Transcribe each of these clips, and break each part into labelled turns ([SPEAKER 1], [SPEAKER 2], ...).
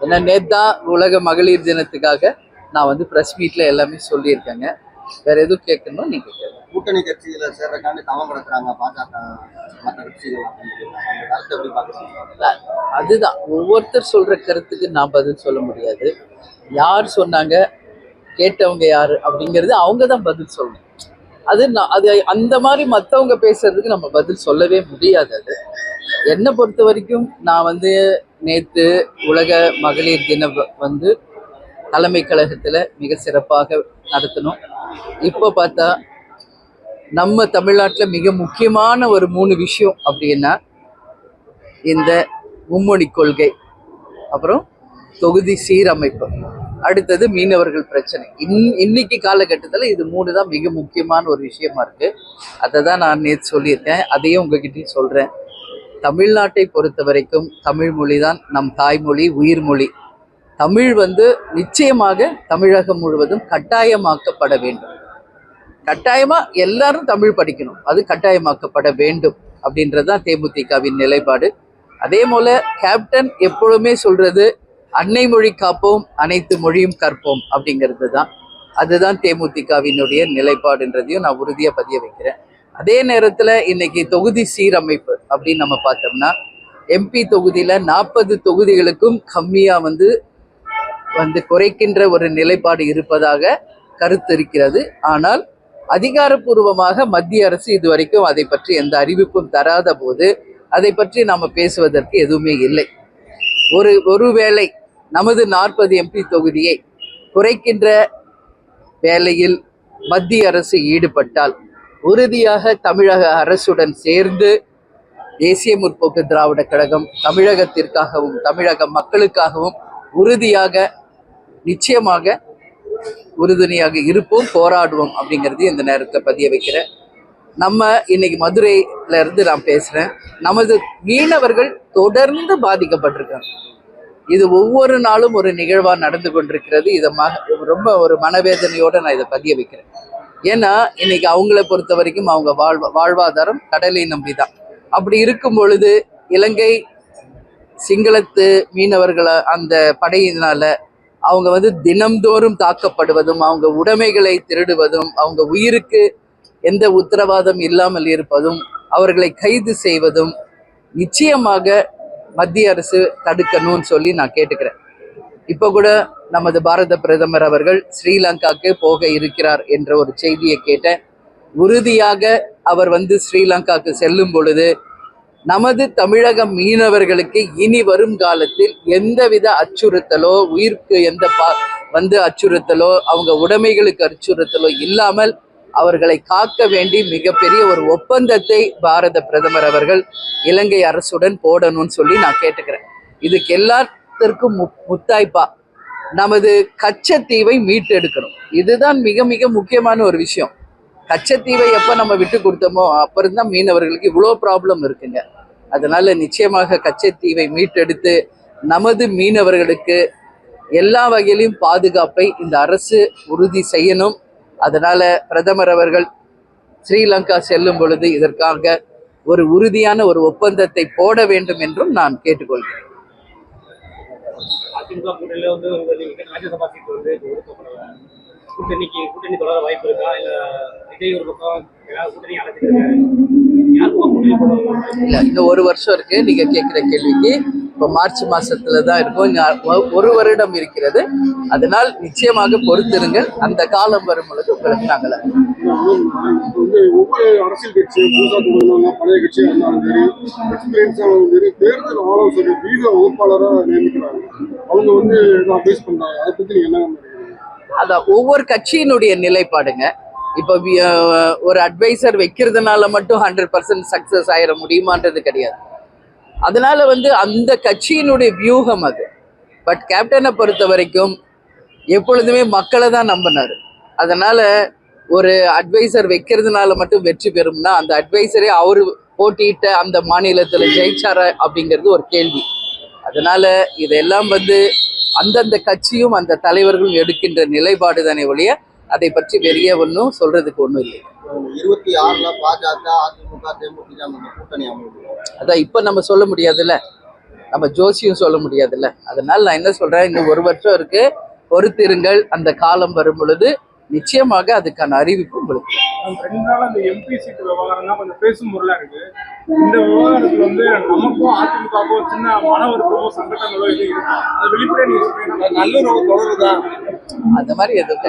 [SPEAKER 1] ஏன்னா நேத்தா உலக மகளிர் தினத்துக்காக நான் வந்து ப்ரெஸ் மீட்ல எல்லாமே சொல்லியிருக்கேங்க. வேற எதுவும் கேட்கணும்? நீங்க
[SPEAKER 2] கூட்டணி கட்சியில சேர்றதுக்காண்டி தவம் கிடக்குறாங்க. பாஜக மற்ற கட்சிகள்
[SPEAKER 1] அதுதான். ஒவ்வொருத்தர் சொல்ற கருத்துக்கு நான் பதில் சொல்ல முடியாது. யார் சொன்னாங்க? கேட்டவங்க யாரு? அப்படிங்கிறது அவங்க தான் பதில் சொல்லணும். அது நான் அது அந்த மாதிரி மற்றவங்க பேசுறதுக்கு நம்ம பதில் சொல்லவே முடியாது அது. என்னை பொறுத்த வரைக்கும் நான் வந்து நேற்று உலக மகளிர் தினம் வந்து தலைமை கழகத்தில் மிக சிறப்பாக நடத்தணும் இப்போ பார்த்தா நம்ம தமிழ்நாட்டில் மிக முக்கியமான ஒரு மூணு விஷயம் அப்படின்னா இந்த மும்மொழி கொள்கை அப்புறம் தொகுதி சீரமைப்பு அடுத்தது மீனவர்கள் பிரச்சனை. இன் இன்னைக்கு காலகட்டத்தில் இது மூணு தான் மிக முக்கியமான ஒரு விஷயமா இருக்குது அதை தான் நான் நேற்று சொல்லியிருக்கேன். அதையும் உங்ககிட்டயும் சொல்கிறேன் தமிழ்நாட்டை பொறுத்த வரைக்கும் தமிழ் மொழி தான் நம் தாய்மொழி உயிர்மொழி. தமிழ் வந்து நிச்சயமாக தமிழகம் முழுவதும் கட்டாயமாக்கப்பட வேண்டும். கட்டாயமா எல்லாரும் தமிழ் படிக்கணும். அது கட்டாயமாக்கப்பட வேண்டும் அப்படின்றது தான் தேமுதிகவின் நிலைப்பாடு. அதே போல கேப்டன் எப்பொழுதுமே சொல்றது அன்னை மொழி காப்போம் அனைத்து மொழியும் கற்போம் அப்படிங்கிறது தான் அதுதான் தேமுதிகவினுடைய நிலைப்பாடுன்றதையும் நான் உறுதியா பதிய வைக்கிறேன். அதே நேரத்துல இன்னைக்கு தொகுதி சீரமைப்பு அப்படின்னு நம்ம பார்த்தோம்னா எம்பி தொகுதியில நாற்பது தொகுதிகளுக்கும் கம்மியா வந்து வந்து குறைக்கின்ற ஒரு நிலைப்பாடு இருப்பதாக கருத்து இருக்கிறது. ஆனால் அதிகாரப்பூர்வமாக மத்திய அரசு இதுவரைக்கும் அதை பற்றி எந்த அறிவிப்பும் தராத போது அதை பற்றி நாம பேசுவதற்கு எதுவுமே இல்லை. ஒரு ஒருவேளை நமது நாற்பது எம்பி தொகுதியை குறைக்கின்ற வேலையில் மத்திய அரசு ஈடுபட்டால் உறுதியாக தமிழக அரசுடன் சேர்ந்து தேசிய முற்போக்கு திராவிட கழகம் தமிழகத்திற்காகவும் தமிழக மக்களுக்காகவும் உறுதியாக நிச்சயமாக உறுதுணையாக இருப்போம் போராடுவோம் அப்படிங்கிறது இந்த நேரத்தில் பதிய வைக்கிறேன் நம்ம இன்னைக்கு மதுரையில இருந்து நான் பேசுறேன். நமது மீனவர்கள் தொடர்ந்து பாதிக்கப்பட்டிருக்காங்க. இது ஒவ்வொரு நாளும் ஒரு நிகழ்வா நடந்து கொண்டிருக்கிறது. இதை ம ரொம்ப ஒரு மனவேதனையோட நான் இதை பதிய வைக்கிறேன். ஏன்னா இன்னைக்கு அவங்கள பொறுத்த வரைக்கும் அவங்க வாழ்வா வாழ்வாதாரம் கடலை நம்பி தான் அப்படி இருக்கும் பொழுது இலங்கை சிங்களத்து மீனவர்களை அந்த படையினால அவங்க வந்து தினம்தோறும் தாக்கப்படுவதும் அவங்க உடைமைகளை திருடுவதும் அவங்க உயிருக்கு எந்த உத்தரவாதம் இல்லாமல் இருப்பதும் அவர்களை கைது செய்வதும் நிச்சயமாக மத்திய அரசு தடுக்கணும்னு சொல்லி நான் கேட்டுக்கிறேன். இப்போ கூட நமது பாரத பிரதமர் அவர்கள் ஸ்ரீலங்காக்கு போக இருக்கிறார் என்ற ஒரு செய்தியை கேட்டேன். உறுதியாக அவர் வந்து ஸ்ரீலங்காக்கு செல்லும் பொழுது நமது தமிழக மீனவர்களுக்கு இனி வரும் காலத்தில் எந்தவித அச்சுறுத்தலோ உயிருக்கு எந்த பா வந்து அச்சுறுத்தலோ அவங்க உடைமைகளுக்கு அச்சுறுத்தலோ இல்லாமல் அவர்களை காக்க வேண்டி மிகப்பெரிய ஒரு ஒப்பந்தத்தை பாரத பிரதமர் அவர்கள் இலங்கை அரசுடன் போடணும்னு சொல்லி நான் கேட்டுக்கிறேன். இதுக்கு எல்லாத்திற்கும் மு முத்தாய்ப்பா நமது கச்சத்தீவை மீட்டெடுக்கணும். இதுதான் மிக மிக முக்கியமான ஒரு விஷயம். கச்சத்தீவை எப்போ நம்ம விட்டு கொடுத்தோமோ அப்புறம் தான் மீனவர்களுக்கு இவ்வளோ ப்ராப்ளம் இருக்குங்க. அதனால நிச்சயமாக கச்சத்தீவை மீட்டெடுத்து நமது மீனவர்களுக்கு எல்லா வகையிலும் பாதுகாப்பை இந்த அரசு உறுதி செய்யணும். அதனால பிரதமர் அவர்கள் ஸ்ரீலங்கா செல்லும் பொழுது இதற்காக ஒரு உறுதியான ஒரு ஒப்பந்தத்தை போட வேண்டும் என்றும் நான் கேட்டுக்கொள்கிறேன்.
[SPEAKER 3] அதிமுக கூட்டணியில வந்து ராஜ்யசபா சீட் வந்து ஒதுக்கப்படல. கூட்டணிக்கு கூட்டணி தொடர வாய்ப்பு இருக்கா? இல்ல விஜய் ஒரு பக்கம் ஏதாவது கூட்டணி அழைச்சிருக்காரு யாருக்கும் கூட்டணி போடுவாங்க
[SPEAKER 1] இல்ல இன்னும் ஒரு வருஷம் இருக்கு. நீங்க கேட்கிற கேள்விக்கு இப்போ மார்ச் மாசத்துல தான் இருக்கும். ஒரு வருடம் இருக்கிறது. அதனால் நிச்சயமாக பொறுத்திருங்கள். அந்த காலம் வரும் பொழுது உங்களுக்கு நாங்கள் அறிவிப்போம்.
[SPEAKER 4] இப்போ வந்து ஒவ்வொரு அரசியல் கட்சியும் புதுசாக தொடங்கினாங்க பழைய கட்சியாக இருந்தாலும் சரி எக்ஸ்பீரியன்ஸாக சரி தேர்தல் ஆலோசனை வீத வகுப்பாளராக நியமிக்கிறாங்க. அவங்க வந்து நான் பேஸ் பண்றாங்க? அதை பத்தி நீங்க என்ன
[SPEAKER 1] அதான் ஒவ்வொரு கட்சியினுடைய நிலைப்பாடுங்க. இப்போ ஒரு அட்வைசர் வைக்கிறதுனால மட்டும் ஹண்ட்ரட் பர்சன்ட் சக்ஸஸ் ஆயிட முடியுமான்றது கிடையாது. அதனால வந்து அந்த கட்சியினுடைய வியூகம் அது. பட் கேப்டனை பொறுத்த வரைக்கும் எப்பொழுதுமே மக்களை தான் நம்பினார். அதனால ஒரு அட்வைசர் வைக்கிறதுனால மட்டும் வெற்றி பெறும்னா அந்த அட்வைசரே அவரு போட்டியிட்ட அந்த மாநிலத்தில் ஜெயிச்சாரா அப்படிங்கிறது ஒரு கேள்வி. அதனால இதெல்லாம் வந்து அந்தந்த கட்சியும் அந்த தலைவர்களும் எடுக்கின்ற நிலைப்பாடு தானே ஒழிய அதை பற்றி பெரிய ஒன்றும் சொல்றதுக்கு ஒன்றும் இல்லை.
[SPEAKER 2] இருபத்தி ஆறுல பாஜக அதிமுக தேமுதிக கூட்டணி
[SPEAKER 1] அதான் இப்போ நம்ம சொல்ல முடியாதுல்ல. நம்ம ஜோசியம் சொல்ல முடியாதுல்ல. அதனால நான் என்ன சொல்றேன் இன்னும் ஒரு வருஷம் இருக்கு. பொறுத்திருங்கள். அந்த காலம் வரும் பொழுது நிச்சயமாக அதுக்கான அறிவிப்பு உங்களுக்கு.
[SPEAKER 5] ரெண்டு நாள் அந்த எம்பி சீட் விவகாரம் தான் கொஞ்சம் பேசும் பொருளா இருக்கு. இந்த விவகாரத்துல வந்து நமக்கும் அதிமுகவுக்கும் சின்ன மன வருத்தமோ சங்கடங்களோ எதுவும் இருக்கு? அது வெளிப்படையா நீங்க சொல்றீங்க
[SPEAKER 2] நல்லுறவு தொடருதான்
[SPEAKER 1] அந்த மாதிரி எதுவும்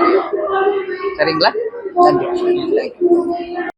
[SPEAKER 1] சரிங்களா? நன்றி.